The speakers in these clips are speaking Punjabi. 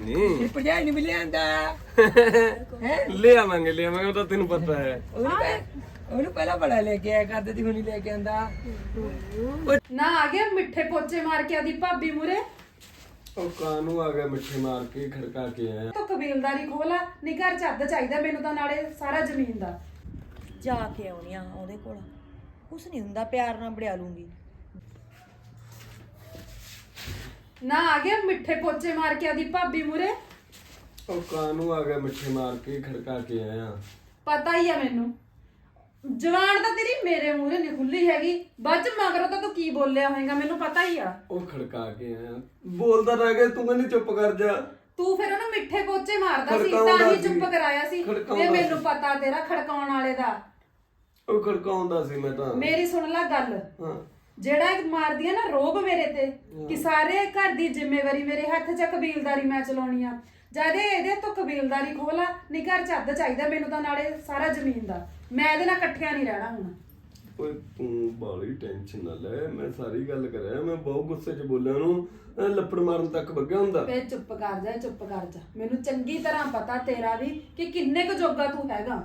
ਨਹੀਂ। ਭਜਾਈ ਨਹੀਂ ਮਿਲਿਆ ਆਂਦਾ। ਹੈ? ਲੈ ਆਵਾਂਗੇ ਲੈ ਆਵਾਂਗੇ ਉਹ ਤਾਂ ਤੈਨੂੰ ਪਤਾ ਹੈ। ਉਹਨੂੰ ਪਹਿ- ਉਹਨੂੰ ਪਹਿਲਾਂ ਬੜਾ ਲੈ ਕੇ ਆਇਆ ਕਰਦੇ ਦੀ ਹੁਣੀ ਲੈ ਕੇ ਆਂਦਾ ਨਾ ਆ ਗਿਆ ਮਿੱਠੇ ਪੋਚੇ ਮਾਰ ਕੇ ਆਦੀ ਭਾਬੀ ਮੂਰੇ ਉਹ ਕਾਨੂੰ ਆ ਗਿਆ ਮਿੱਠੇ ਮਾਰ ਕੇ ਖੜਕਾ ਕੇ ਆਇਆ? ਤੋ ਕਬੀਲਦਾਰੀ ਖੋਲਾ ਨੀ ਘਰ ਚ ਅੱਧ ਚਾਹੀਦਾ ਮੈਨੂੰ ਤਾਂ ਨਾਲੇ ਸਾਰਾ ਜ਼ਮੀਨ ਦਾ। ਜਾ ਕੇ ਆਉਣੀ ਆ ਉਹਦੇ ਕੋਲ। ਕੁਛ ਨਹੀਂ ਹੁੰਦਾ ਪਿਆਰ ਨਾਲ ਬੜਿਆ ਲੂੰਗੀ। ਨਾ ਆ ਗਿਆ ਮਿੱਠੇ ਪੋਚੇ ਮਾਰ ਕੇ ਆਦੀ ਭਾਬੀ ਮੂਰੇ ਉਹ ਕਾਨੂੰ ਆ ਗਿਆ ਮਿੱਠੇ ਮਾਰ ਕੇ ਖੜਕਾ ਕੇ ਆਇਆ? ਪਤਾ ਹੀ ਆ ਮੈਨੂੰ। ਜਵਾਨ ਤਾਂ ਤੇਰੀ ਮੇਰੇ ਮੂਰੇ ਨਹੀਂ ਖੁੱਲੀ ਹੈਗੀ। ਬਾਅਦ ਚ ਮਗਰੋਂ ਤਾਂ ਤੂੰ ਕੀ ਬੋਲਿਆ ਹੋਏਗਾ ਮੈਨੂੰ ਪਤਾ ਹੀ ਆ। ਉਹ ਖੜਕਾ ਕੇ ਆਇਆ। ਬੋਲਦਾ ਰਹਿ ਗਿਆ ਤੂੰ ਕਹਿੰਦੀ ਚੁੱਪ ਕਰ ਜਾ। ਤੂੰ ਫਿਰ ਉਹਨੂੰ ਮਿੱਠੇ ਪੋਚੇ ਮਾਰਦਾ ਸੀ ਖੜਕਾਉਂਦਾ ਤਾਂ ਹੀ ਸੀ। ਚੁੱਪ ਕਰਾਇਆ ਸੀ। ਖੜਕਾਉਂਦਾ ਤੇ ਮੈਨੂੰ ਸੀ। ਪਤਾ ਤੇਰਾ ਖੜਕਾਉਣ ਵਾਲੇ ਦਾ। ਉਹ ਖੜਕਾਉਂਦਾ ਸੀ ਮੈਂ ਤਾਂ। ਮੇਰੀ ਸੁਣ ਲੈ ਗੱਲ। ਹਾਂ। ਜਿਹੜਾ ਇਹ ਮਾਰਦੀ ਆ ਨਾ ਰੋਬ ਮੇਰੇ ਤੇ ਕਿ ਸਾਰੇ ਘਰ ਦੀ ਜ਼ਿੰਮੇਵਾਰੀ ਮੇਰੇ ਹੱਥ 'ਚ ਆ, ਕਬੀਲਦਾਰੀ ਮੈਂ ਚਲਾਉਣੀ ਆ। ਜਦੇ ਇਹਦੇ ਤੋਂ ਕਬੀਲਦਾਰੀ ਖੋਲਾ ਨਹੀਂ ਘਰ 'ਚ ਅੱਧ ਚਾਹੀਦਾ ਮੈਨੂੰ ਤਾਂ ਨਾਲੇ ਸਾਰਾ ਜ਼ਮੀਨ ਦਾ। ਮੈਂ ਇਹਦੇ ਨਾਲ ਇਕੱਠਿਆਂ ਨਹੀਂ ਰਹਿਣਾ ਹੁਣ। ਓਏ ਤੂੰ ਬਾਲੀ ਟੈਨਸ਼ਨ ਨਾ ਲੈ ਮੈਂ ਸਾਰੀ ਗੱਲ ਕਰਿਆ ਮੈਂ ਬਹੁਤ ਗੁੱਸੇ 'ਚ ਬੋਲਿਆ ਉਹਨੂੰ ਐਂ ਲੱਪੜ ਮਾਰਨ ਤੱਕ ਵੱਗਿਆ ਹੁੰਦਾ। ਫੇ ਚੁੱਪ ਕਰ ਜਾ ਚੁੱਪ ਕਰ ਜਾ। ਮੈਨੂੰ ਚੰਗੀ ਤਰ੍ਹਾਂ ਪਤਾ ਤੇਰਾ ਵੀ ਕਿ ਕਿੰਨੇ ਕੁ ਜੋਗਾ ਤੂੰ ਹੈਗਾ।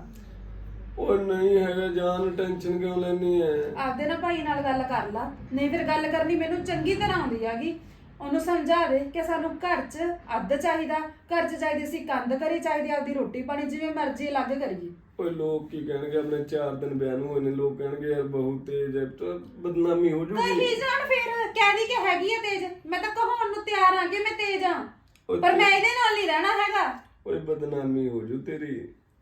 ਓਏ ਨਹੀਂ ਹੈਗਾ ਜਾਨ ਟੈਨਸ਼ਨ ਕਿਉਂ ਲੈਣੀ ਐ? ਆਪਦੇ ਨਾ ਭਾਈ ਨਾਲ ਗੱਲ ਕਰ ਲਾ। ਨਹੀਂ ਫਿਰ ਗੱਲ ਕਰਨੀ ਮੈਨੂੰ ਚੰਗੀ ਤਰ੍ਹਾਂ ਆਉਂਦੀ ਹੈਗੀ। ਉਹਨੂੰ ਸਮਝਾ ਦੇ ਕਿ ਸਾਨੂੰ ਘਰ 'ਚ ਅੱਧ ਚਾਹੀਦਾ ਘਰ 'ਚ ਚਾਹੀਦੀ ਸੀ ਕੰਧ ਕਰੀ ਚਾਹੀਦੀ ਆਪਦੀ ਰੋਟੀ ਪਾਣੀ ਜਿਵੇਂ ਮਰਜ਼ੀ ਅਲੱਗ ਕਰੀਏ। ਓਏ ਲੋਕ ਕੀ ਕਹਿਣਗੇ ਆਪਣੇ 4 ਦਿਨ ਬਿਆਨ ਹੋਏ ਨੇ ਲੋਕ ਕਹਿਣਗੇ ਯਾਰ ਬਹੁਤ ਤੇਜ਼ ਹੈ ਤਾਂ ਬਦਨਾਮੀ ਹੋ ਜੂਗੀ। ਕਹੀ ਜਾਣ ਫਿਰ ਕਹਿਦੀ ਕਿ ਹੈਗੀ ਆ ਤੇਜ। ਮੈਂ ਤਾਂ ਕਹਾਉਣ ਨੂੰ ਤਿਆਰ ਆ ਕਿ ਮੈਂ ਤੇਜ ਆ। ਓਏ ਪਰ ਮੈਂ ਇਹਦੇ ਨਾਲ ਨਹੀਂ ਰਹਿਣਾ ਹੈਗਾ। ਓਏ ਬਦਨਾਮੀ ਹੋ ਜੂ ਤੇਰੀ।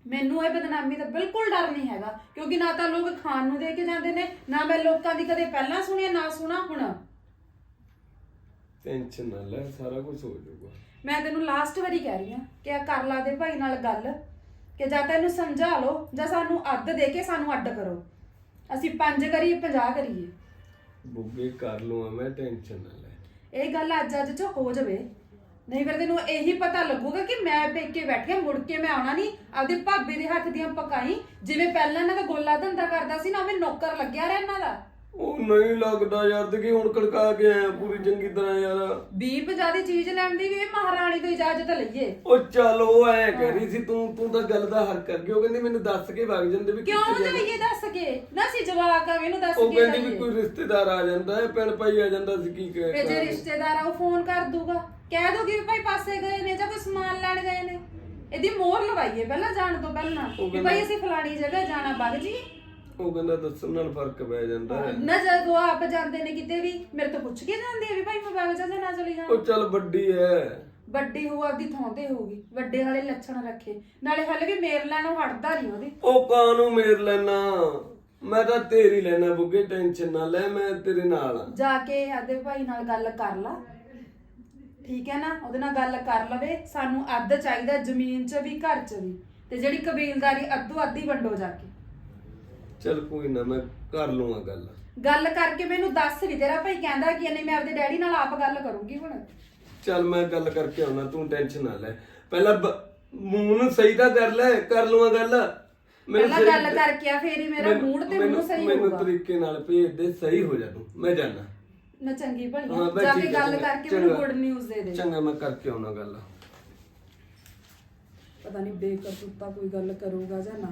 ਮੈਨੂੰ ਇਹ ਬਦਨਾਮੀ ਦਾ ਬਿਲਕੁਲ ਡਰ ਨਹੀਂ ਹੈਗਾ ਕਿਉਂਕਿ ਨਾ ਤਾਂ ਲੋਕ ਖਾਣ ਨੂੰ ਦੇ ਕੇ ਜਾਂਦੇ ਨੇ ਨਾ ਮੈਂ ਲੋਕਾਂ ਦੀ ਕਦੇ ਪਹਿਲਾਂ ਸੁਣੀ ਨਾ ਸੁਣਾ ਹੁਣ। ਟੈਨਸ਼ਨ ਨਾ ਲੈ ਸਾਰਾ ਕੁਝ ਹੋ ਜਾਊਗਾ। ਮੈਂ ਤੈਨੂੰ ਲਾਸਟ ਵਾਰੀ ਕਹਿ ਰਹੀ ਹਾਂ ਕਿ ਆ ਕਰ ਲਾ ਦੇ ਭਾਈ ਨਾਲ ਗੱਲ ਕਿ ਜਾਂ ਤਾਂ ਇਹਨੂੰ ਸਮਝਾ ਲਓ ਜਾਂ ਸਾਨੂੰ ਅੱਧ ਦੇ ਕੇ ਸਾਨੂੰ ਅੱਡ ਕਰੋ। ਅਸੀਂ ਪੰਜ ਕਰੀਏ 50 ਕਰੀਏ। ਬੁੱਗੇ ਕਰ ਲੂਆ ਮੈਂ ਟੈਨਸ਼ਨ ਨਾ ਲੈ। ਇਹ ਗੱਲ ਅੱਜ ਅੱਜ ਚ ਹੋ ਜਾਵੇ। ਨਹੀਂ ਫਿਰ ਤੈਨੂੰ ਇਹੀ ਪਤਾ ਲੱਗੂਗਾ ਕਿ ਮੈਂ ਪੇਕੇ ਬੈਠੀ ਆਂ, ਮੁੜ ਕੇ ਮੈਂ ਆਉਣਾ ਨਹੀਂ। ਆਪਦੇ ਭਾਬੀ ਦੇ ਹੱਥ ਦੀਆਂ ਪਕਾਈ। ਜਿਵੇਂ ਪਹਿਲਾਂ ਇਹਨਾਂ ਦਾ ਗੋਲਾ ਧੰਦਾ ਕਰਦਾ ਸੀ ਨਾ ਉਵੇਂ ਨੌਕਰ ਲੱਗਿਆ ਰਿਹਾ ਇਹਨਾਂ ਦਾ। ਉਹ ਨਹੀਂ ਲੱਗਦਾ ਯਾਰ ਤੇ ਕੀ ਹੁਣ ਖੜਕਾ ਕੇ ਆਇਆ ਪੂਰੀ ਚੰਗੀ ਤਰ੍ਹਾਂ ਯਾਰ। ਵੀਹ ਪੰਜਾਹ ਦੀ ਚੀਜ਼ ਲੈਣ ਦੀ ਵੀ ਇਹ ਮਹਾਰਾਣੀ ਤੋਂ ਇਜਾਜ਼ਤ ਲਈਏ। ਉਹ ਚੱਲ ਉਹ ਐ ਕਹਿ ਰਹੀ ਸੀ ਤੂੰ ਤੂੰ ਤਾਂ ਗੱਲ ਦਾ ਹੱਕ ਕਰ ਉਹ ਕਹਿੰਦੀ ਮੈਨੂੰ ਦੱਸ ਕੇ ਵਗ ਜਾਂਦੇ ਵੀ ਕਿਉਂ ਕਿੱਥੇ ਜਾਣਾ। ਜਾਈਏ ਦੱਸ ਕੇ? ਨਾ ਸੀ ਜਵਾਕ ਆ ਇਹਨੂੰ ਦੱਸ ਉਹ ਕੇ ਕਹਿੰਦੀ ਵੀ ਜਾਈਏ। ਕੋਈ ਰਿਸ਼ਤੇਦਾਰ ਆ ਜਾਂਦਾ ਹੈ ਪਿੰਡ ਭਾਈ ਆ ਜਾਂਦਾ ਸੀ ਕੀ ਕਹਿ ਤੇ ਜੇ ਰਿਸ਼ਤੇਦਾਰ ਆ ਉਹ ਫੋਨ ਕਰ ਦੂਗਾ। ਕਹਿ ਦੋਗੀ ਵੀ ਭਾਈ ਪਾਸੇ ਗਏ ਨੇ ਜਾਂ ਕੋਈ ਸਮਾਨ ਲੈਣ ਗਏ ਨੇ। ਇਹਦੀ ਮੋਹਰ ਲਵਾਈਏ ਪਹਿਲਾਂ ਜਾਣ ਤੋਂ ਪਹਿਲਾਂ। ਵੀ ਭਾਈ ਅਸੀਂ ਫਲਾਣੀ ਜਗ੍ਹਾ ਜਾਣਾ ਵਗ ਜੀ। ਉਹ ਕਹਿੰਦਾ ਦੱਸਣ ਨਾਲ ਫ਼ਰਕ ਪੈ ਜਾਂਦਾ ਹੈ। ਨਾ ਜਦੋਂ ਆਪ ਜਾਂਦੇ ਨੇ ਕਿਤੇ ਵੀ ਮੇਰੇ ਤੋਂ ਪੁੱਛ ਕੇ ਜਾਂਦੇ ਆ ਵੀ ਭਾਈ ਮੈਂ ਜਾ ਜਾਂ ਨਾ ਚਲੀ ਜਾ। ਉਹ ਚੱਲ ਵੱਡੀ ਐ ਵੱਡੀ ਹੋ ਆਪਦੀ ਥਾਂ ਤੇ ਹੋਊਗੀ। ਵੱਡੇ ਵਾਲੇ ਲੱਛਣ ਰੱਖੇ। ਨਾਲੇ ਹਲੇ ਵੀ ਮੇਰ ਲੈਣੋਂ ਹਟਦਾ ਨਹੀਂ ਉਹਦੀ। ਉਹ ਕਾਨੂੰ ਮੇਰ ਲੈਣਾ? ਮੈਂ ਤਾਂ ਤੇਰੀ ਲੈਣਾ ਬੁੱਗੇ ਟੈਨਸ਼ਨ ਨਾ ਲੈ ਮੈਂ ਤੇਰੇ ਨਾਲ ਆ। ਜਾ ਕੇ ਆਦੇ ਭਾਈ ਨਾਲ ਗੱਲ ਕਰ ਲਾ। ਠੀਕ ਹੈ ਨਾ? ਉਹਦੇ ਨਾਲ ਗੱਲ ਕਰ ਲਵੇ। ਸਾਨੂੰ ਅੱਧ ਚਾਹੀਦਾ ਜ਼ਮੀਨ 'ਚ ਵੀ ਘਰ 'ਚ ਵੀ। ਤੇ ਜਿਹੜੀ ਕਬੀਲਦਾਰੀ ਅੱਧੋ ਅੱਧੀ ਵੰਡੋ ਜਾ ਕੇ। ਚੱਲ ਕੋਈ ਨਾ ਮੈਂ ਕਰ ਲੂੰਗਾ ਗੱਲ। ਗੱਲ ਕਰਕੇ ਮੈਨੂੰ ਦੱਸ ਵੀ ਤੇਰਾ ਭਾਈ ਕਹਿੰਦਾ ਕਿ ਨਹੀਂ ਮੈਂ ਆਪਦੇ ਡੈਡੀ ਨਾਲ ਆਪ ਗੱਲ ਕਰੂੰਗੀ ਹੁਣ। ਚੱਲ ਮੈਂ ਗੱਲ ਕਰਕੇ ਆਉਣਾ ਤੂੰ ਟੈਨਸ਼ਨ ਨਾ ਲੈ। ਪਹਿਲਾਂ ਬ- ਮੂੰਹ ਨੂੰ ਸਹੀ ਤਾਂ ਕਰ ਲੈ ਕਰ ਲੂੰਗਾ ਗੱਲ। ਮੈਨੂੰ ਪਹਿਲਾਂ ਸਹੀ- ਗੱਲ ਕਰਕੇ ਆ ਫੇਰ ਹੀ ਮੇਰਾ ਮੈਨੂੰ- ਮੂਡ ਤੇ ਮੈਨੂੰ- ਮੂੰਹ ਸਹੀ ਮੈਨੂੰ ਹੋਊਗਾ। ਤਰੀਕੇ ਨਾਲ ਭੇਜ ਦੇ ਸਹੀ ਹੋ ਜਾ ਤੂੰ। ਮੈਂ ਜਾਣਾ। ਨਾ ਚੰਗੀ ਹਾਂ ਭਲੀ ਬਸ ਜਾ ਕੇ ਠੀਕ ਹੈ, ਗੱਲ ਚੰਗਾ, ਕਰਕੇ ਮੈਨੂੰ ਚੰਗਾ। ਗੁੱਡ ਨਿਊਜ਼ ਦੇ ਦੇ। ਚੰਗਾ ਮੈਂ ਕਰਕੇ ਆਉਣਾ ਗੱਲ। ਪਤਾ ਨਹੀਂ ਬੇਕਸੂਰਤਾ ਕੋਈ ਗੱਲ ਕਰੂਗਾ ਜਾਂ ਨਾ।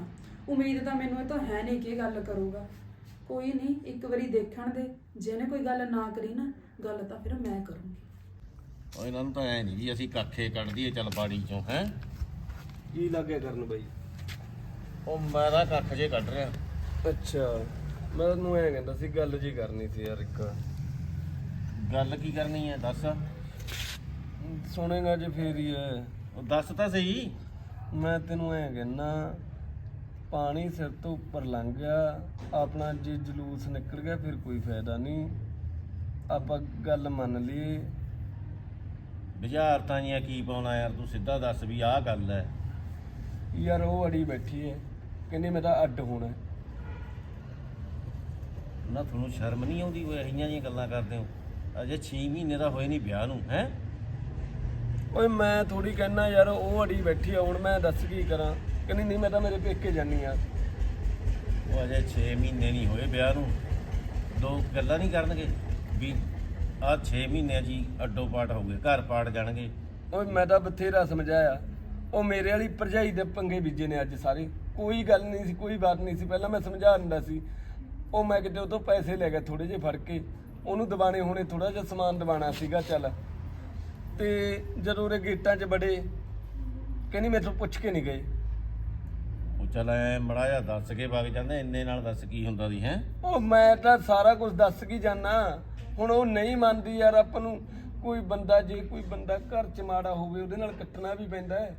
ਉਮੀਦ ਤਾਂ ਮੈਨੂੰ ਇਹ ਤਾਂ ਹੈ ਨਹੀਂ ਕਿ ਇਹ ਗੱਲ ਕਰੂਗਾ। ਕੋਈ ਨਹੀਂ ਇੱਕ ਵਾਰੀ ਦੇਖਣ ਦੇ। ਜਿਹਨੇ ਕੋਈ ਗੱਲ ਨਾ ਕਰੀ ਨਾ ਗੱਲ ਤਾਂ ਫਿਰ ਮੈਂ ਕਰੂੰਗੀ। ਉਹ ਇਹਨਾਂ ਨੂੰ ਤਾਂ ਐ ਨਹੀਂ ਵੀ ਅਸੀਂ ਕੱਖੇ ਕੱਢ ਦਈਏ ਚੱਲ ਬਾੜੀ ਚੋਂ ਹੈ? ਕੀ ਲੱਗਿਆ ਕਰਨ ਬਾਈ? ਉਹ ਮੈਂ ਤਾਂ ਕੱਖ ਜੇ ਕੱਢ ਰਿਹਾ। ਅੱਛਾ ਮੈਂ ਤੈਨੂੰ ਐਂ ਕਹਿੰਦਾ ਸੀ ਗੱਲ ਜੀ ਕਰਨੀ ਸੀ ਯਾਰ ਇੱਕ। ਗੱਲ ਕੀ ਕਰਨੀ ਹੈ ਦੱਸ? ਸੁਣੇਗਾ ਜੇ ਫੇਰ ਹੀ ਐ ਉਹ ਦੱਸ ਤਾਂ ਸਹੀ। ਮੈਂ ਤੈਨੂੰ ਐਂ ਕਹਿੰਦਾ ਪਾਣੀ ਸਿਰ ਤੋਂ ਉੱਪਰ ਲੰਘ ਗਿਆ ਆਪਣਾ ਜੇ ਜਲੂਸ ਨਿਕਲ ਗਿਆ ਫਿਰ ਕੋਈ ਫਾਇਦਾ ਨਹੀਂ। ਆਪਾਂ ਗੱਲ ਮੰਨ ਲਈਏ। ਬੁਝਾਰਤਾਂ ਜੀਆਂ ਕੀ ਪਾਉਣਾ ਯਾਰ ਤੂੰ ਸਿੱਧਾ ਦੱਸ ਵੀ ਆਹ ਗੱਲ ਹੈ। ਯਾਰ ਉਹ ਅੜੀ ਬੈਠੀ ਐ ਕਹਿੰਦੀ ਮੈਂ ਤਾਂ ਅੱਡ ਹੋਣਾ ਹੈ। ਨਾ ਤੁਹਾਨੂੰ ਸ਼ਰਮ ਨਹੀਂ ਆਉਂਦੀ ਓਏ ਇਹੀਆਂ ਜੀਆਂ ਗੱਲਾਂ ਕਰਦੇ ਹੋ? ਅਜੇ 6 ਮਹੀਨੇ ਦਾ ਹੋਏ ਨਹੀਂ ਵਿਆਹ ਨੂੰ ਹੈ? ਓਏ ਮੈਂ ਥੋੜੀ ਕਹਿਣਾ ਯਾਰ ਉਹ ਅੜੀ ਬੈਠੀ ਆ ਹੁਣ ਮੈਂ ਦੱਸ ਕੀ ਕਰਾਂ? ਕਹਿੰਦੀ ਨਹੀਂ ਮੈਂ ਤਾਂ ਮੇਰੇ ਪੇਕੇ ਜਾਨੀ ਆ ਉਹ ਅਜੇ 6 ਮਹੀਨੇ ਨਹੀਂ ਹੋਏ ਵਿਆਹ ਨੂੰ। ਦੋ ਗੱਲਾਂ ਨਹੀਂ ਕਰਨਗੇ। ਵੀ ਆਹ 6 ਮਹੀਨਿਆਂ ਜੀ ਅੱਡੋ ਪਾਟ ਹੋ ਗਏ ਘਰ ਪਾਟ ਜਾਣਗੇ। ਉਹ ਮੈਂ ਤਾਂ ਬਥੇਰਾ ਸਮਝਾਇਆ। ਉਹ ਮੇਰੇ ਵਾਲੀ ਭਰਜਾਈ ਦੇ ਪੰਗੇ ਬੀਜੇ ਨੇ ਅੱਜ ਸਾਰੇ। ਕੋਈ ਗੱਲ ਨਹੀਂ ਸੀ ਕੋਈ ਬਾਤ ਨਹੀਂ ਸੀ। ਪਹਿਲਾਂ ਮੈਂ ਸਮਝਾ ਦਿੰਦਾ ਸੀ। ਉਹ ਮੈਂ ਕਿਤੇ ਉਹ ਤੋਂ ਪੈਸੇ ਲੈ ਗਿਆ ਥੋੜੇ ਜਿਹੇ ਫੜ ਕੇ। ਉਹਨੂੰ ਦਿਵਾਣੇ ਹੋਣੇ ਥੋੜਾ ਜਿਹਾ ਸਮਾਨ ਦਿਵਾਣਾ ਸੀਗਾ ਚੱਲ। ਤੇ ਜਦੋਂ ਉਹਦੇ ਗੇਟਾਂ 'ਚ ਬੜੇ ਕਹਿੰਦੀ ਮੈਥੋਂ ਪੁੱਛ ਕੇ ਨਹੀਂ ਗਏ। ਉਹ ਚੱਲ ਐ ਮੜਾ ਜਾ ਦੱਸ ਕੇ ਵਗ ਜਾਂਦਾ ਇੰਨੇ ਨਾਲ ਦੱਸ ਕੀ ਹੁੰਦਾ ਦੀ ਹੈ? ਉਹ ਮੈਂ ਤਾਂ ਸਾਰਾ ਕੁਝ ਦੱਸ ਕੀ ਜਾਣਾ ਹੁਣ ਉਹ ਨਹੀਂ ਮੰਨਦੀ ਯਾਰ ਆਪਾਂ ਨੂੰ। ਕੋਈ ਬੰਦਾ ਜੇ ਕੋਈ ਬੰਦਾ ਘਰ ਚ ਮਾੜਾ ਹੋਵੇ ਉਹਦੇ ਨਾਲ ਕੱਟਣਾ ਵੀ ਪੈਂਦਾ ਹੈ।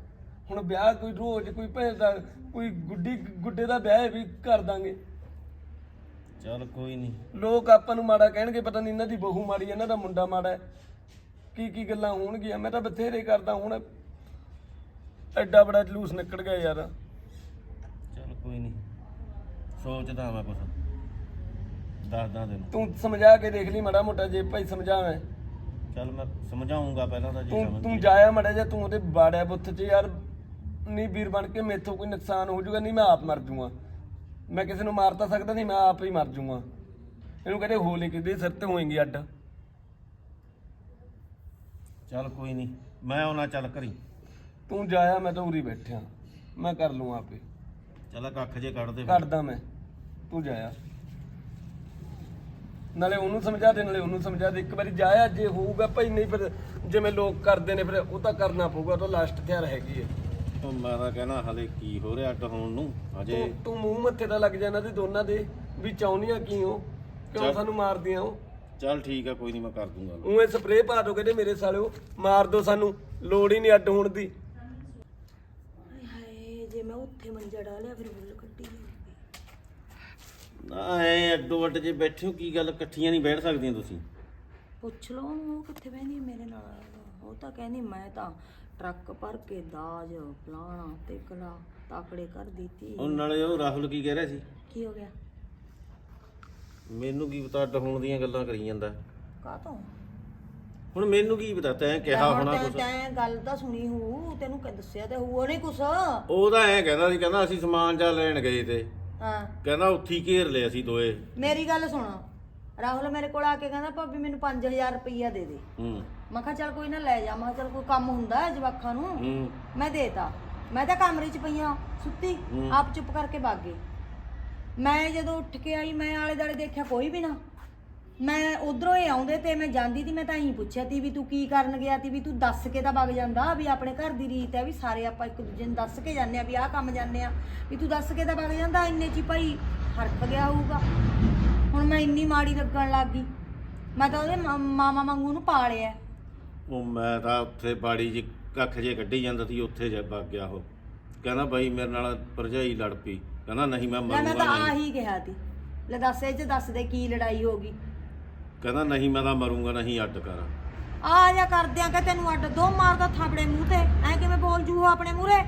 ਹੁਣ ਵਿਆਹ ਕੋਈ ਰੋਜ਼ ਕੋਈ ਭੈਣ ਦਾ ਕੋਈ ਗੁੱਡੀ ਗੁੱਡੇ ਦਾ ਵਿਆਹ ਵੀ ਕਰ ਦਾਂਗੇ। ਚੱਲ ਕੋਈ ਨਹੀਂ। ਲੋਕ ਆਪਾਂ ਨੂੰ ਮਾੜਾ ਕਹਿਣਗੇ ਪਤਾ ਨਹੀਂ ਇਹਨਾਂ ਦੀ ਬਹੂ ਮਾੜੀ ਇਹਨਾਂ ਦਾ ਮੁੰਡਾ ਮਾੜਾ ਹੈ। ਕੀ ਕੀ ਗੱਲਾਂ ਹੋਣਗੀਆਂ? ਮੈਂ ਤਾਂ ਬਥੇਰੇ ਕਰਦਾ ਹੁਣ। ਐਡਾ ਬੜਾ ਜਲੂਸ ਨਿਕਲ ਗਿਆ ਯਾਰ। ਕੋਈ ਨਹੀਂ। ਸੋਚਦਾ ਮੈਂ ਕੁਛ। ਦੱਸਦਾ ਤੈਨੂੰ। ਤੂੰ ਸਮਝਾ ਕੇ ਦੇਖ ਲਈ ਮਾੜਾ ਮੋਟਾ ਜੇ ਭਾਈ ਸਮਝਾਵੇਂ। ਚੱਲ ਮੈਂ ਸਮਝਾਉਂਗਾ ਪਹਿਲਾਂ ਤਾਂ ਜੀ ਤੂੰ ਸਮਝ ਤੂੰ। ਜਾਇਆ ਮੜਾ ਜਾ ਤੂੰ ਉਹਦੇ ਬਾੜਿਆ ਬੁੱਥ 'ਚ ਯਾਰ ਨਹੀਂ ਵੀਰ ਬਣ ਕੇ ਮੇਥੋਂ ਕੋਈ ਨੁਕਸਾਨ ਹੋ ਜਾਊਗਾ ਨਹੀਂ ਮੈਂ ਆਪ ਮਰ ਜਾਊਗਾ। ਮੈਂ ਕਿਸੇ ਨੂੰ ਮਾਰ ਤਾਂ ਸਕਦਾ ਨਹੀਂ ਮੈਂ ਆਪ ਹੀ ਮਰ ਜਾਊਗਾ। ਇਹਨੂੰ ਕਹਿੰਦੇ ਹੋ ਲੈ ਕਿਦੇ ਸਿਰ ਤੇ ਹੋਏਗੀ ਅੱਡ। ਚੱਲ ਕੋਈ ਨਹੀਂ ਮੈਂ ਆਉਣਾ ਚੱਲ ਕਰੀ ਤੂੰ ਜਾਇਆ ਮੈਂ ਤਾਂ ਉਰੀ ਬੈਠਿਆ। ਮੈਂ ਕਰ ਲੂੰ ਆਪੇ। ਚੱਲ ਕੱਖ ਜੇ ਕੱਢ ਦੇ। ਕੱਢਦਾ ਮੈਂ। ਤੂੰ ਜਾਇਆ ਨਾਲੇ ਉਹਨੂੰ ਸਮਝਾ ਦੇ ਨਾਲੇ ਉਹਨੂੰ ਸਮਝਾ ਦੇ। ਇੱਕ ਵਾਰੀ ਜਾਇਆ ਜੇ ਹੋਊਗਾ ਭਾਈ ਨਹੀਂ ਫਿਰ ਜਿਵੇਂ ਲੋਕ ਕਰਦੇ ਨੇ ਫਿਰ ਉਹ ਤਾਂ ਕਰਨਾ ਪਊਗਾ ਉਹ ਤਾਂ ਲਾਸਟ ਤਿਆਰ ਹੈਗੀ ਹੈ ਉਹ ਮੈਂ ਤਾਂ ਕਹਿਣਾ ਹਲੇ ਕੀ ਹੋ ਰਿਹਾ ਅੱਡ ਹੋਣ ਨੂੰ? ਅਜੇ ਤੂੰ ਤੂੰ ਮੂੰਹ ਮੱਥੇ ਤਾਂ ਲੱਗ ਜਾਣਾ ਤੇ ਦੋਨਾਂ ਦੇ ਵੀ ਚਾਹੁੰਦੀਆਂ ਕੀ ਹੋ ਕਿਉਂ ਚੱਲ। ਸਾਨੂੰ ਮਾਰਦੀਆਂ ਹੋ ਚੱਲ ਠੀਕ ਆ ਕੋਈ ਨਹੀਂ ਮੈਂ ਕਰ ਦੂੰਗਾ। ਉਵੇਂ ਸਪਰੇਅ ਪਾ ਦੋ ਕਹਿੰਦੇ ਮੇਰੇ ਸਾਲਿਓ ਮਾਰ ਦੋ ਸਾਨੂੰ। ਲੋੜ ਹੀ ਨਹੀਂ ਅੱਡ ਹੋਣ ਦੀ। ਜੇ ਮੈਂ ਉੱਥੇ ਮੰਜਾ ਡਾਲਿਆ ਫਿਰ ਬੁੱਲ ਨਾ ਐ ਅੱਡੋ ਅੱਡ ਜੇ ਬੈਠੇ ਹੋ ਕੀ ਗੱਲ ਇਕੱਠੀਆਂ ਨਹੀਂ ਬੈਠ ਸਕਦੀਆਂ ਤੁਸੀਂ? ਪੁੱਛ ਲਓ ਉਹਨੂੰ, ਉਹ ਕਿੱਥੇ ਬਹਿੰਦੀ ਹੈ ਮੇਰੇ ਨਾਲ? ਉਹ ਤਾਂ ਕਹਿੰਦੀ ਮੈਂ ਤਾਂ ਟਰੱਕ ਭਰ ਕੇ ਦਾਜ ਫਲਾਣਾ ਤੇ ਕਲਾ ਤਾਕੜੇ ਕਰ ਦਿੱਤੀ। ਉਹ ਨਾਲੇ ਉਹ ਰਾਹੁਲ ਕੀ ਕਹਿ ਰਿਹਾ ਸੀ? ਕੀ ਹੋ ਗਿਆ? ਮੈਨੂੰ ਕੀ ਪਤਾ ਅੱਡ ਹੋਣ ਦੀਆਂ ਗੱਲਾਂ ਕਰੀ ਜਾਂਦਾ। ਕਾਹ ਤੋਂ ਹੁਣ ਮੈਨੂੰ ਕੀ ਪਤਾ ਤੈਂ ਕਿਹਾ ਹੋਣਾ ਕੁਛ। ਤੈਂ ਗੱਲ ਤਾਂ ਸੁਣੀ ਹੂ ਤੈਨੂੰ ਕਿ ਦੱਸਿਆ ਤੇ ਹੂ ਉਹਨੇ ਕੁਛ। ਉਹ ਤਾਂ ਐ ਕਹਿੰਦਾ ਸੀ ਕਹਿੰਦਾ ਅਸੀਂ ਸਮਾਨ ਜਾ ਲੈਣ ਗਏ ਤੇ। ਹਾਂ। ਕਹਿੰਦਾ ਉੱਥੀ ਘੇਰ ਲਿਆ ਅਸੀਂ ਦੋਏ। ਮੇਰੀ ਗੱਲ ਸੁਣ ਰਾਹੁਲ ਮੇਰੇ ਕੋਲ ਆ ਕੇ ਕਹਿੰਦਾ ਭਾਬੀ ਮੈਨੂੰ 5000 ਰੁਪਈਆ ਦੇ ਦੇ। ਹੂੰ। ਮੈਂ ਕਿਹਾ ਚੱਲ ਕੋਈ ਨਾ ਲੈ ਜਾ। ਮੈਂ ਕਿਹਾ ਚੱਲ ਕੋਈ ਕੰਮ ਹੁੰਦਾ ਹੈ ਜਵਾਖਾਂ ਨੂੰ? ਹੂੰ। ਮੈਂ ਦੇਤਾ। ਮੈਂ ਤਾਂ ਕਮਰੇ 'ਚ ਪਈਆਂ ਸੁੱਤੀ ਆਪ ਚੁੱਪ ਕਰਕੇ ਭੱਗ ਗਈ। ਮੈਂ ਜਦੋਂ ਉੱਠ ਕੇ ਆਈ ਮੈਂ ਆਲੇ ਦਾਲੇ ਦੇਖਿਆ ਕੋਈ ਵੀ ਨਾ। ਮੈਂ ਉਧਰੋਂ ਹੀ ਆਉਂਦੇ ਤੇ ਮੈਂ ਜਾਂਦੀ ਤੀ ਮੈਂ ਤਾਂ ਹੀ ਪੁੱਛਿਆ ਤੀ ਵੀ ਤੂੰ ਕੀ ਕਰਨ ਗਿਆ ਤੀ ਵੀ ਤੂੰ ਦੱਸ ਕੇ ਤਾਂ ਵਗ ਜਾਂਦਾ ਵੀ ਆਪਣੇ ਘਰ ਦੀ ਰੀਤ ਹੈ ਵੀ ਸਾਰੇ ਆਪਾਂ ਇੱਕ ਦੂਜੇ ਨੂੰ ਦੱਸ ਕੇ ਜਾਂਦੇ ਆ ਵੀ ਆਹ ਕੰਮ ਜਾਂਦੇ ਆ ਵੀ ਤੂੰ ਦੱਸ ਕੇ ਤਾਂ ਵਗ ਜਾਂਦਾ ਇੰਨੇ ਚ ਹੀ ਭਾਈ ਹਰਪ ਗਿਆ ਹੋਊਗਾ। ਹੁਣ ਮੈਂ ਇੰਨੀ ਮਾੜੀ ਲੱਗਣ ਲੱਗ ਗਈ। ਮੈਂ ਤਾਂ ਉਹਦੇ ਮਾ- ਮਾਮਾ ਵਾਂਗੂ ਨੂੰ ਪਾਲਿਆ। ਉਹ ਮੈਂ ਤਾਂ ਉੱਥੇ ਬਾੜੀ 'ਚ ਕੱਖ ਜੇ ਕੱਢੀ ਜਾਂਦਾ ਸੀ ਉੱਥੇ ਜਾ ਵਗ ਗਿਆ ਉਹ। ਕਹਿੰਦਾ ਬਾਈ ਮੇਰੇ ਨਾਲ ਭਰਜਾਈ ਲੜ ਪਈ। ਕਹਿੰਦਾ ਨਹੀਂ ਮੈਂ ਲੈ ਮੈਂ ਮਰੂੰਗਾ ਤਾਂ ਨਹੀਂ। ਆਹੀ ਕਿਹਾ ਤੀ। ਲੈ ਦੱਸ ਇਹ ਚ ਦੱਸ ਦੇ ਕੀ ਲੜਾਈ ਹੋ ਗਈ। ਕਹਿੰਦਾ ਨਹੀਂ ਮੈਂ ਤਾਂ ਮਰੂੰਗਾ ਨਹੀਂ ਅੱਡ ਕਰ। ਆ ਜਾ ਕਰਦਿਆਂ ਕਿ ਤੈਨੂੰ ਅੱਡ ਦੋ ਮਾਰਦਾ ਥਾਪੜੇ ਮੂੰਹ ਤੇ। ਐ ਕਿਵੇਂ ਬੋਲ ਜੂ ਉਹ ਆਪਣੇ ਮੂਹਰੇ?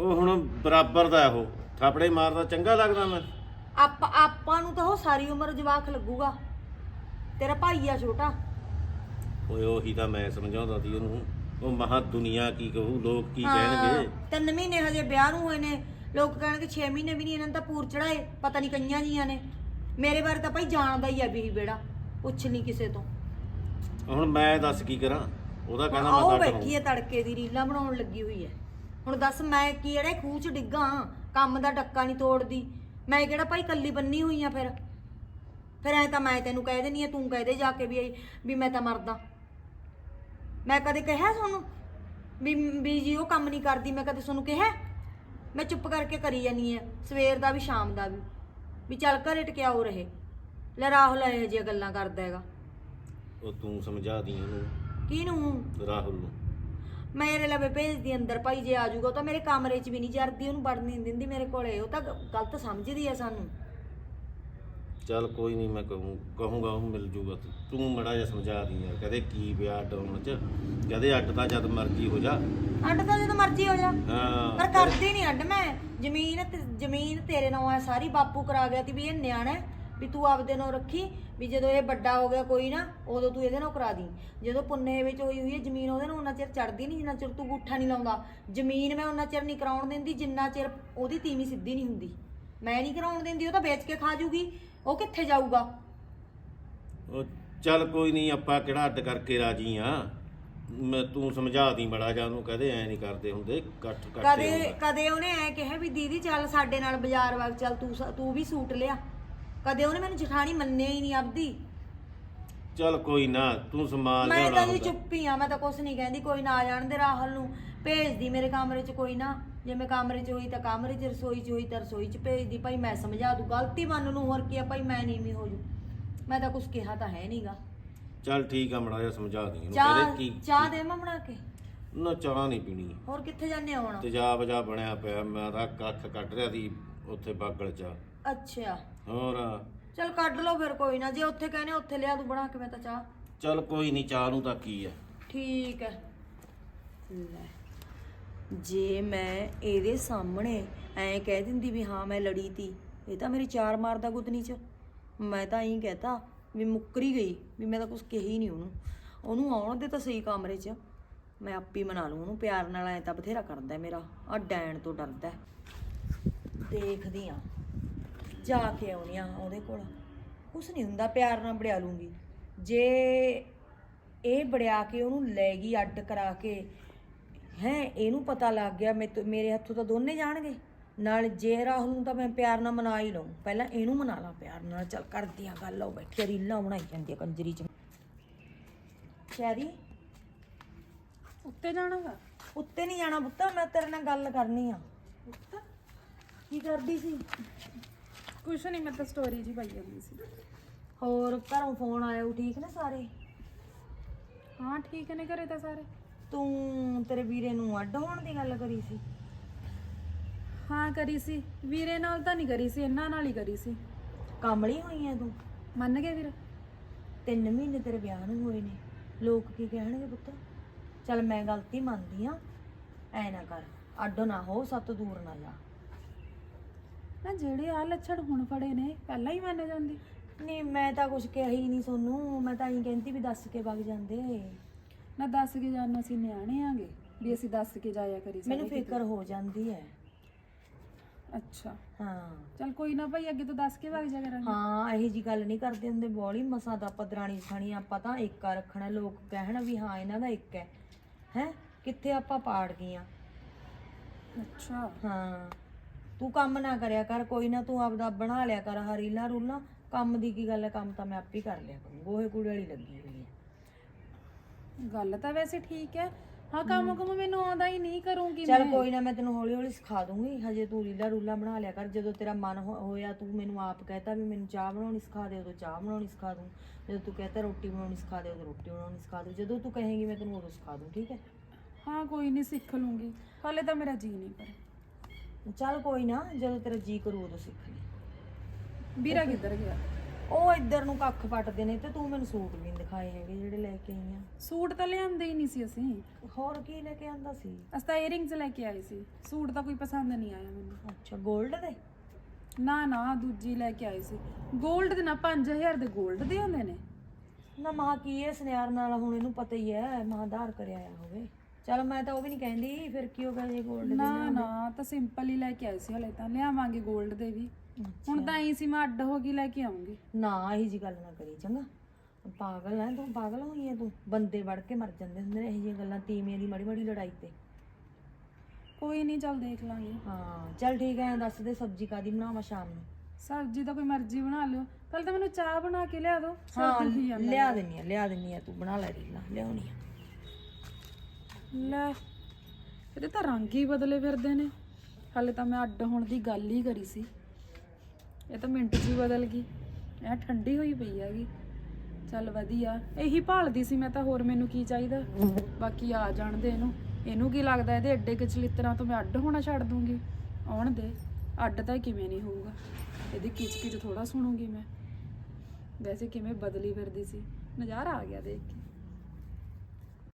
ਉਹ ਹੁਣ ਬਰਾਬਰ ਦਾ ਉਹ। ਥਾਪੜੇ ਮਾਰਦਾ ਚੰਗਾ ਲੱਗਦਾ ਮੈਂ। ਆਪ ਆਪਾਂ ਨੂੰ ਤਾਂ ਉਹ ਸਾਰੀ ਉਮਰ ਜਵਾਕ ਲੱਗੂਗਾ। ਤੇਰਾ ਭਾਈ ਆ ਛੋਟਾ। ਓਏ ਉਹੀ ਤਾਂ ਮੈਂ ਸਮਝਾਉਂਦਾ ਸੀ ਉਹਨੂੰ। ਉਹ ਮਹਾ ਦੁਨੀਆ ਕੀ ਕਹੂ ਲੋਕ ਕੀ ਕਹਿਣਗੇ? ਤਿੰਨ ਮਹੀਨੇ ਹਜੇ ਵਿਆਹ ਨੂੰ ਹੋਏ ਨੇ। ਲੋਕ ਕਹਿਣਗੇ 6 ਮਹੀਨੇ ਵੀ ਨਹੀਂ ਇਹਨਾਂ ਨੂੰ ਤਾਂ ਪੂਰ ਚੜਾਏ। ਪਤਾ ਨਹੀਂ ਕਈਆਂ ਜੀਆਂ ਨੇ। ਮੇਰੇ ਬਾਰੇ ਤਾਂ ਭਾਈ ਜਾਣਦਾ ਹੀ ਆ ਵੀ ਬੇੜਾ ਪੁੱਛ ਨਹੀਂ ਕਿਸੇ ਤੋਂ। ਹੁਣ ਮੈਂ ਦੱਸ ਕੀ ਕਰਾਂ? ਉਹਦਾ ਕਹਿੰਦਾ ਮੈਂ ਤਾਂ ਬੈਠੀ ਹੈ ਤੜਕੇ ਦੀ ਰੀਲਾਂ ਬਣਾਉਣ ਲੱਗੀ ਹੋਈ ਹੈ ਹੁਣ ਦੱਸ ਮੈਂ ਕੀ ਜਿਹੜੇ ਖੂਹ ਚ ਡਿੱਗਾ ਕੰਮ ਦਾ ਡੱਕਾ ਨਹੀਂ ਤੋੜਦੀ। ਮੈਂ ਕਿਹੜਾ ਭਾਈ ਕੱਲੀ ਬੰਨੀ ਹੋਈ ਆ ਫਿਰ? ਫਿਰ ਐ ਤਾਂ ਮੈਂ ਤੈਨੂੰ ਕਹਿ ਦੇਣੀ ਆ ਤੂੰ ਕਹਿ ਦੇ ਜਾ ਕੇ ਵੀ ਵੀ ਮੈਂ ਤਾਂ ਮਰਦਾ। ਮੈਂ ਕਦੇ ਕਿਹਾ ਤੁਹਾਨੂੰ ਵੀ ਵੀ ਜੀ ਉਹ ਕੰਮ ਨਹੀਂ ਕਰਦੀ ਮੈਂ ਕਦੇ ਤੁਹਾਨੂੰ ਕਿਹਾ? ਮੈਂ ਚੁੱਪ ਕਰਕੇ ਕਰੀ ਜਾਨੀ ਆ ਸਵੇਰ ਦਾ ਵੀ ਸ਼ਾਮ ਦਾ ਵੀ। ਵੀ ਚੱਲ ਘਰੇ ਟਕਿਆ ਹੋ ਰਹੇ। ਲੈ ਰਾਹੁਲ ਇਹੋ ਜਿਹੀਆਂ ਗੱਲਾਂ ਕਰਦਾ ਹੈਗਾ। ਉਹ ਤੂੰ ਸਮਝਾ ਦੀ ਉਹਨੂੰ ਕਿਹਨੂੰ? ਰਾਹੁਲ ਨੂੰ। ਮੇਰੇ ਲਵੇ ਭੇਜਦੀ ਅੰਦਰ ਭਾਈ ਜੇ ਆ ਜਾਊਗਾ ਉਹ ਤਾਂ ਮੇਰੇ ਕਮਰੇ 'ਚ ਵੀ ਨਹੀਂ ਜਰਦੀ ਉਹਨੂੰ ਵੜਨ ਨਹੀਂ ਦਿੰਦੀ ਮੇਰੇ ਕੋਲੇ। ਉਹ ਤਾਂ ਗ- ਗਲਤ ਸਮਝਦੀ ਆ ਸਾਨੂੰ। ਚੱਲ ਕੋਈ ਨਹੀਂ ਮੈਂ ਕਹੂੰ ਕਹੂੰਗਾ ਉਹ ਮਿਲ ਜੂਗਾ। ਤੂੰ- ਤੂੰ ਮੜਾ ਜਿਹਾ ਸਮਝਾ ਦੀ ਯਾਰ ਕਹਦੇ ਕੀ ਪਿਆ ਹੋਣ ਚ? ਕਹਦੇ ਅੱਡ ਤਾਂ ਜਦ ਮਰਜ਼ੀ ਹੋ ਜਾ। ਅੱਡ ਤਾਂ ਜਦੋਂ ਮਰਜ਼ੀ ਹੋ ਜਾ। ਹਾਂ। ਪਰ ਕਰਦੀ ਨਹੀਂ ਅੱਡ ਮੈਂ। ਜ਼ਮੀਨ ਤੇ- ਜ਼ਮੀਨ ਤੇਰੇ ਨਾਲ ਆ ਸਾਰੀ ਬਾਪੂ ਕਰਾ ਗਿਆ ਤੀ ਵੀ ਇਹ ਨਿਆਣਾ ਹੈ, ਵੀ ਤੂੰ ਆਪਦੇ ਨਾਲ ਰੱਖੀ ਵੀ ਜਦੋਂ ਇਹ ਵੱਡਾ ਹੋ ਗਿਆ ਕੋਈ ਨਾ ਉਦੋਂ ਤੂੰ ਇਹਦੇ ਨਾਲ ਕਰਾ ਦੀ। ਜਦੋਂ ਪੁੰਨੇ ਵਿੱਚ ਹੋਈ ਹੋਈ ਹੈ ਜ਼ਮੀਨ ਉਹਦੇ ਨਾਲ ਉਹਨਾਂ ਚਿਰ ਚੜਦੀ ਨਹੀਂ ਜਿੰਨਾ ਚਿਰ ਤੂੰ ਗੁੱਠਾ ਨਹੀਂ ਲਾਉਂਦਾ। ਜ਼ਮੀਨ ਮੈਂ ਉਹਨਾਂ ਚਿਰ ਨਹੀਂ ਕਰਾਉਣ ਦਿੰਦੀ ਜਿੰਨਾ ਚਿਰ ਉਹਦੀ ਤੀਵੀਂ ਸਿੱਧੀ ਨਹੀਂ ਹੁੰਦੀ। ਮੈਂ ਨਹੀਂ ਕਰਾਉਣ ਦਿੰਦੀ ਉਹ ਤਾਂ ਵੇਚ ਕੇ ਖਾ ਜੂਗੀ। ਉਹ ਕਿੱਥੇ ਜਾਊਗਾ? ਉਹ ਚੱਲ ਕੋਈ ਨਹੀਂ ਆਪਾਂ ਕਿਹੜਾ ਅੱਡ ਕਰਕੇ ਰਾਜੀ ਆ? ਮੈਂ ਤੂੰ ਸਮਝਾ ਦੀ ਬੜਾ ਜਾਂ ਉਹਨੂੰ ਕਹਦੇ ਐ ਨਹੀਂ ਕਰਦੇ ਹੁੰਦੇ ਕੱਟ ਕੱਟੇ ਕਦੇ ਉਹਨੇ ਐ ਕਿਹਾ ਵੀ ਦੀਦੀ ਚੱਲ ਸਾਡੇ ਨਾਲ ਬਾਜ਼ਾਰ ਵਗ ਚੱਲ ਤੂੰ ਸ- ਤੂੰ ਵੀ ਸੂਟ ਲਿਆ। ਕਦੇ ਉਹਨੇ ਮੈਨੂੰ ਜਠਾਣੀ ਮੰਨਿਆ ਹੀ ਨਹੀਂ ਆਪਦੀ। ਚੱਲ ਕੋਈ ਨਾ ਤੂੰ ਸਮਾਨ ਮੈਂ ਲਿਆਉਣਾ ਤਾਂ ਜੀ ਹੁੰਦਾ ਚੁੱਪੀ ਆ ਮੈਂ ਤਾਂ ਕੁਛ ਨਹੀਂ ਕਹਿੰਦੀ ਕੋਈ ਨਾ ਆ ਜਾਣ ਦੇ ਰਾਹੁਲ ਨੂੰ। ਭੇਜਦੀ ਮੇਰੇ ਕਮਰੇ 'ਚ ਕੋਈ ਨਾ। ਜੇ ਮੈਂ ਕਮਰੇ 'ਚ ਹੋਈ ਤਾਂ ਕਮਰੇ 'ਚ ਰਸੋਈ 'ਚ ਹੋਈ ਤਾਂ ਰਸੋਈ 'ਚ ਭੇਜਦੀ। ਭਾਈ ਮੈਂ ਸਮਝਾ ਦੂ ਗਲਤੀ ਮੰਨ ਨੂੰ ਹੋਰ ਕੀ ਆ ਭਾਈ ਮੈਂ ਨੀਵੀਂ ਹੋ ਜੂ ਮੈਂ ਤਾਂ ਕੁਛ ਕਿਹਾ ਤਾਂ ਹੈ ਨਹੀਂਗਾ ਚੱਲ ਠੀਕ ਆ ਮੜਾ ਜਾ ਸਮਝਾ ਦੀ ਇਹਨੂੰ ਚਾਹ ਕਹਦੇ ਕੀ ਚਾਹ ਦੇ ਮੈਂ ਬਣਾ ਕੇ? ਨਾ ਚਾਹ ਨਹੀਂ ਪੀਣੀ। ਹੋਰ ਕਿੱਥੇ ਜਾਂਦੇ ਹੁਣ? ਤੇਜਾਬ ਜਾ ਬਣਿਆ ਪਿਆ ਮੈਂ ਤਾਂ ਕੱਖ ਕੱਢ ਰਿਆ ਦੀ ਉੱਥੇ ਬਾਗਲ ਚ। ਅੱਛਾ। ਹੋਰ? ਚਲ ਕੱਢ ਲਓ ਫਿਰ ਕੋਈ ਨਾ ਜੇ ਉੱਥੇ ਕਹਿੰਦੇ ਉੱਥੇ ਲਿਆ ਦੂ ਬਣਾ ਕੇ ਮੈਂ ਤਾਂ ਚਾਹ। ਚੱਲ ਕੋਈ ਨਹੀਂ ਚਾਹ ਨੂੰ ਤਾਂ ਕੀ ਆ। ਠੀਕ ਹੈ ਲੈ ਜੇ ਮੈਂ ਇਹਦੇ ਸਾਹਮਣੇ ਐਂ ਕਹਿ ਦਿੰਦੀ ਵੀ ਹਾਂ ਮੈਂ ਲੜੀ ਤੀ ਇਹ ਤਾਂ ਮੇਰੀ ਚਾਰ ਮਾਰਦਾ ਗੁੱਤਨੀ ਚ। ਮੈਂ ਤਾਂ ਐਂ ਕਹਤਾ ਵੀ ਮੁੱਕਰੀ ਗਈ, ਵੀ ਮੈਂ ਤਾਂ ਕੁਝ ਕਹੀ ਨਹੀਂ ਉਹਨੂੰ। ਉਹਨੂੰ ਆਉਣ ਦੇ ਤਾਂ ਸਹੀ ਕਮਰੇ 'ਚ। ਮੈਂ ਆਪੀ ਮਨਾ ਲੂੰ ਉਹਨੂੰ, ਪਿਆਰ ਨਾਲ ਐ ਤਾਂ ਬਥੇਰਾ ਕਰਦਾ ਮੇਰਾ। ਆ ਡੈਣ ਤੋਂ ਡਰਦਾ ਦੇਖਦੀ ਆ ਜਾ ਕੇ ਆਉਣੀ ਆ ਉਹਦੇ ਕੋਲ। ਕੁਛ ਨਹੀਂ ਹੁੰਦਾ, ਪਿਆਰ ਨਾਲ ਬੜਿਆ ਲੂੰਗੀ ਜੇ ਇਹ ਬੜਿਆ ਕੇ ਉਹਨੂੰ ਲੈ ਗਈ ਅੱਡ ਕਰਾ ਕੇ, ਹੈ, ਇਹਨੂੰ ਪਤਾ ਲੱਗ ਗਿਆ, ਮੇ ਮੇਰੇ ਹੱਥੋਂ ਤਾਂ ਦੋਨੇ ਜਾਣਗੇ। ਨਾਲ ਜੇ ਰਾਹੁਲ ਨੂੰ ਤਾਂ ਮੈਂ ਪਿਆਰ ਨਾਲ ਮਨਾ ਹੀ ਲਵਾਂ ਪਹਿਲਾਂ ਇਹਨੂੰ ਮਨਾ ਲਾ ਪਿਆਰ ਨਾਲ। ਚੱਲ ਕਰਦੀ ਆ ਗੱਲ। ਉਹ ਬੈਠੀ ਰੀਲਾਂ ਬਣਾਈ ਜਾਂਦੀ ਆ ਕੰਜਰੀ ਚ। ਸ਼ੈਰੀ? ਉੱਤੇ ਜਾਣਾਗਾ ਉੱਤੇ ਨਹੀਂ ਜਾਣਾ ਪੁੱਤ ਮੈਂ ਤੇਰੇ ਨਾਲ ਗੱਲ ਕਰਨੀ ਆ। ਕੀ ਕਰਦੀ ਸੀ? ਕੁਛ ਨਹੀਂ ਮੈਂ ਤਾਂ ਸਟੋਰੀ ਜੀ ਪਾਈ ਜਾਂਦੀ ਸੀ। ਹੋਰ ਘਰੋਂ ਫੋਨ ਆਇਆ ਉਹ ਠੀਕ ਨੇ ਸਾਰੇ? ਹਾਂ ਠੀਕ ਨੇ ਘਰੇ ਤਾਂ ਸਾਰੇ। ਤੂੰ ਤੇਰੇ ਵੀਰੇ ਨੂੰ ਅੱਡ ਹੋਣ ਦੀ ਗੱਲ ਕਰੀ ਸੀ? ਹਾਂ ਕਰੀ ਸੀ। ਵੀਰੇ ਨਾਲ ਤਾਂ ਨਹੀਂ ਕਰੀ ਸੀ ਇਹਨਾਂ ਨਾਲ ਹੀ ਕਰੀ ਸੀ। ਕਾਮਲੀ ਹੋਈ ਐ ਤੂੰ? ਮੰਨ ਗਏ ਵੀਰ ਤਿੰਨ ਮਹੀਨੇ ਤੇਰੇ ਵਿਆਹ ਨੂੰ ਹੋਏ ਨੇ। ਲੋਕ ਕੀ ਕਹਿਣਗੇ ਪੁੱਤ? ਚੱਲ ਮੈਂ ਗਲਤੀ ਮੰਨਦੀ ਆ ਐ ਨਾ ਕਰ। ਅੱਡ ਨਾ ਹੋ ਸੱਤ ਦੂਰ ਨਾ ਜਾ। ਨਾ ਜਿਹੜੇ ਆ ਲੱਛਣ ਹੁਣ ਫੜੇ ਨੇ ਪਹਿਲਾਂ ਹੀ ਮੰਨ ਜਾਂਦੀ। ਨਹੀਂ ਮੈਂ ਤਾਂ ਕੁਝ ਕਿਹਾ ਹੀ ਨਹੀਂ ਸੋਨੂੰ। ਮੈਂ ਤਾਂ ਹੀ ਕਹਿੰਦੀ ਵੀ ਦੱਸ ਕੇ ਵਗ ਜਾਂਦੇ। ਨਾ ਦੱਸ ਕੇ ਜਾਣਾ ਅਸੀਂ ਨਿਆਣੇ ਆਂਗੇ ਵੀ ਅਸੀਂ ਦੱਸ ਕੇ ਜਾਇਆ ਕਰੀ ਸਾਰੇ ਮੈਨੂੰ ਫਿਕਰ ਹੋ ਜਾਂਦੀ ਹੈ ਅੱਛਾ। ਹਾਂ। ਚਲ ਕੋਈ ਨਾ ਭਾਈ ਅੱਗੇ ਤੋਂ ਦੱਸ ਕੇ ਵਗ ਜਾ ਕਰਾਂਗੇ। ਹਾਂ ਇਹੀ ਜੀ ਗੱਲ ਨਹੀਂ ਕਰਦੇ ਹੁੰਦੇ ਬੋਲੀ ਮਸਾਂ ਦਾ ਪਦਰਾਣੀ ਖਾਣੀ ਆਪਾਂ ਤਾਂ ਏਕਾ ਰੱਖਣਾ ਲੋਕ ਕਹਿਣ ਵੀ ਹਾਂ ਇਹਨਾਂ ਦਾ ਇੱਕ ਹੈ। ਹੈ? ਕਿੱਥੇ ਆਪਾਂ ਪਾੜ ਗਈਆਂ? ਅੱਛਾ। ਹਾਂ। ਤੂੰ ਕੰਮ ਨਾ ਕਰਿਆ ਕਰ ਕੋਈ ਨਾ ਤੂੰ ਆਪਦਾ ਬਣਾ ਲਿਆ ਕਰ ਹਰੀਲਾ ਰੂਲਾ ਕੰਮ ਦੀ ਕੀ ਗੱਲ ਹੈ? ਕੰਮ ਤਾਂ ਮੈਂ ਆਪੇ ਕਰ ਲਿਆ ਕਰੂੰ। ਗੋਹੇ ਕੂੜੇ ਵਾਲੀ ਲੱਗੀ ਹੋਈ ਹੈ। ਗੱਲ ਤਾਂ ਵੈਸੇ ਠੀਕ ਹੈ ਹਾਂ ਕੰਮ ਕੁਮ ਮੈਨੂੰ ਆਉਂਦਾ ਹੀ ਨਹੀਂ ਕਰੂੰਗੀ ਚੱਲ ਕੋਈ ਨਾ ਮੈਂ ਤੈਨੂੰ ਹੌਲੀ ਹੌਲੀ ਸਿਖਾ ਦੂੰਗੀ। ਹਜੇ ਤੂੰ ਰੀਲਾ ਰੂਲਾ ਬਣਾ ਲਿਆ ਕਰ। ਜਦੋਂ ਤੇਰਾ ਮਨ ਹੋ- ਹੋਇਆ ਤੂੰ ਮੈਨੂੰ ਆਪ ਕਹਿਤਾ ਵੀ ਮੈਨੂੰ ਚਾਹ ਬਣਾਉਣੀ ਸਿਖਾ ਦੇ ਉਦੋਂ ਚਾਹ ਬਣਾਉਣੀ ਸਿਖਾ ਦੂੰ। ਜਦੋਂ ਤੂੰ ਕਹਤਾ ਰੋਟੀ ਬਣਾਉਣੀ ਸਿਖਾ ਦੇ ਉਦੋਂ ਰੋਟੀ ਬਣਾਉਣੀ ਸਿਖਾ ਦੂੰ। ਜਦੋਂ ਤੂੰ ਕਹੇਂਗੀ ਮੈਂ ਤੈਨੂੰ ਉਦੋਂ ਸਿਖਾ ਦੂੰ ਠੀਕ ਹੈ? ਹਾਂ ਕੋਈ ਨਹੀਂ ਸਿੱਖ ਲੂੰਗੀ। ਹਾਲੇ ਤਾਂ ਮੇਰਾ ਜੀ ਨਹੀਂ ਪਰ ਚੱਲ ਕੋਈ ਨਾ ਜਦੋਂ ਤੇਰਾ ਜੀ ਕਰੂ ਉਦੋਂ ਸਿੱਖ ਲਈ। ਵੀਰਾ ਕਿੱਧਰ ਗਿਆ? ਉਹ ਇੱਧਰ ਨੂੰ ਕੱਖ ਪੱਟਦੇ ਨੇ ਤੇ ਤੂੰ ਮੈਨੂੰ ਸੂਟ ਨਹੀਂ ਦਿਖਾਏ ਹੈਗੇ ਜਿਹੜੇ ਲੈ ਕੇ ਆਈ ਆ। ਸੂਟ ਤਾਂ ਲਿਆਂਦੇ ਹੀ ਨਹੀਂ ਸੀ ਅਸੀਂ। ਹੋਰ ਕੀ ਲੈ ਕੇ ਆਂਦਾ ਸੀ? ਅਸੀਂ ਤਾਂ ਇਅਰਿੰਗਸ ਲੈ ਕੇ ਆਏ ਸੀ। ਸੂਟ ਤਾਂ ਕੋਈ ਪਸੰਦ ਨਹੀਂ ਆਇਆ ਮੈਨੂੰ। ਅੱਛਾ 골ਡ ਦੇ? ਨਾ ਨਾ ਦੂਜੀ ਲੈ ਕੇ ਆਏ ਸੀ। 골ਡ ਦੇ ਨਾ 5000 ਦੇ 골ਡ ਦੇ ਹੁੰਦੇ ਨੇ। ਨਾ ਮਾਂ ਕੀ ਇਹ ਸੁਨਿਆਰ ਨਾਲ ਹੁਣ ਇਹਨੂੰ ਪਤਾ ਹੀ ਹੈ ਮਾਂ ਆਧਾਰ ਕਰਿਆ ਹੋਵੇ। ਚਲ ਮੈਂ ਤਾਂ ਉਹ ਵੀ ਨਹੀਂ ਕਹਿੰਦੀ ਫਿਰ ਕੀ ਹੋ ਗਿਆ ਜੇ 골ਡ ਦੇ ਨਾ ਨਾ ਤਾਂ ਸਿੰਪਲ ਹੀ ਲੈ ਕੇ ਆਏ ਸੀ ਹਲੇ ਤਾਂ। ਲਿਆਵਾਂਗੇ 골ਡ ਦੇ ਵੀ। ਹੁਣ ਤਾਂ ਐਂ ਸੀ ਮੈਂ ਅੱਡ ਹੋ ਕੇ ਲੈ ਕੇ ਆਉਂਗੀ। ਨਾ ਇਹੀ ਜੀ ਗੱਲ ਨਾ ਕਰੀ ਚੰਗਾ। ਪਾਗਲ ਹੈ ਤੂੰ ਪਾਗਲ ਹੋਈ ਹੈ ਤੂੰ। ਬੰਦੇ ਵੜ ਕੇ ਮਰ ਜਾਂਦੇ ਹੁੰਦੇ ਨੇ ਇਹ ਜਿਹੀਆਂ ਗੱਲਾਂ ਤੀਵੀਆਂ ਦੀ ਮਾੜੀ ਮਾੜੀ ਲੜਾਈ ਤੇ। ਕੋਈ ਨਹੀਂ ਚੱਲ ਦੇਖ ਲਾਂਗੇ। ਹਾਂ ਚਲ ਠੀਕ ਹੈ ਦੱਸ ਦੇ ਸਬਜ਼ੀ ਕਾਦੀ ਬਣਾਵਾਂ ਸ਼ਾਮ ਨੂੰ। ਸਬਜ਼ੀ ਤਾਂ ਕੋਈ ਮਰਜ਼ੀ ਬਣਾ ਲਿਓ। ਪਹਿਲਾਂ ਤਾਂ ਮੈਨੂੰ ਚਾਹ ਬਣਾ ਕੇ ਲਿਆ ਦਿਓ ਸਿਰ ਹਾਂ ਲਿਆ ਦਿੰਨੀ ਆ ਲਿਆ ਦਿੰਨੀ ਆ ਤੂੰ ਬਣਾ ਲੈ ਰੀਲਾ ਲਿਆਉਣੀ ਆ। ਲੈ, ਇਹਦੇ ਤਾਂ ਰੰਗ ਹੀ ਬਦਲੇ ਫਿਰਦੇ ਨੇ। ਹਾਲੇ ਤਾਂ ਮੈਂ ਅੱਡ ਹੋਣ ਦੀ ਗੱਲ ਹੀ ਕਰੀ ਸੀ। ਇਹ ਤਾਂ ਮਿੰਟ 'ਚ ਹੀ ਬਦਲ ਗਈ। ਐ ਠੰਡੀ ਹੋਈ ਪਈ ਹੈਗੀ। ਚੱਲ ਵਧੀਆ। ਇਹੀ ਭਾਲਦੀ ਸੀ ਮੈਂ ਤਾਂ, ਹੋਰ ਮੈਨੂੰ ਕੀ ਚਾਹੀਦਾ? ਬਾਕੀ ਆ ਜਾਣਦੇ ਇਹਨੂੰ। ਇਹਨੂੰ ਕੀ ਲੱਗਦਾ ਇਹਦੇ ਐਡੇ ਕਿਚਲਿੱਤਰਾਂ ਤੋਂ ਮੈਂ ਅੱਡ ਹੋਣਾ ਛੱਡ ਦੂੰਗੀ? ਆਉਣ ਦੇ। ਅੱਡ ਤਾਂ ਕਿਵੇਂ ਨਹੀਂ ਹੋਊਗਾ? ਇਹਦੀ ਕਿਚ ਕਿਚ ਥੋੜਾ ਸੁਣੂਗੀ ਮੈਂ। ਵੈਸੇ ਕਿਵੇਂ ਬਦਲੀ ਫਿਰਦੀ ਸੀ। ਨਜ਼ਾਰਾ ਆ ਗਿਆ ਦੇਖ ਕੇ।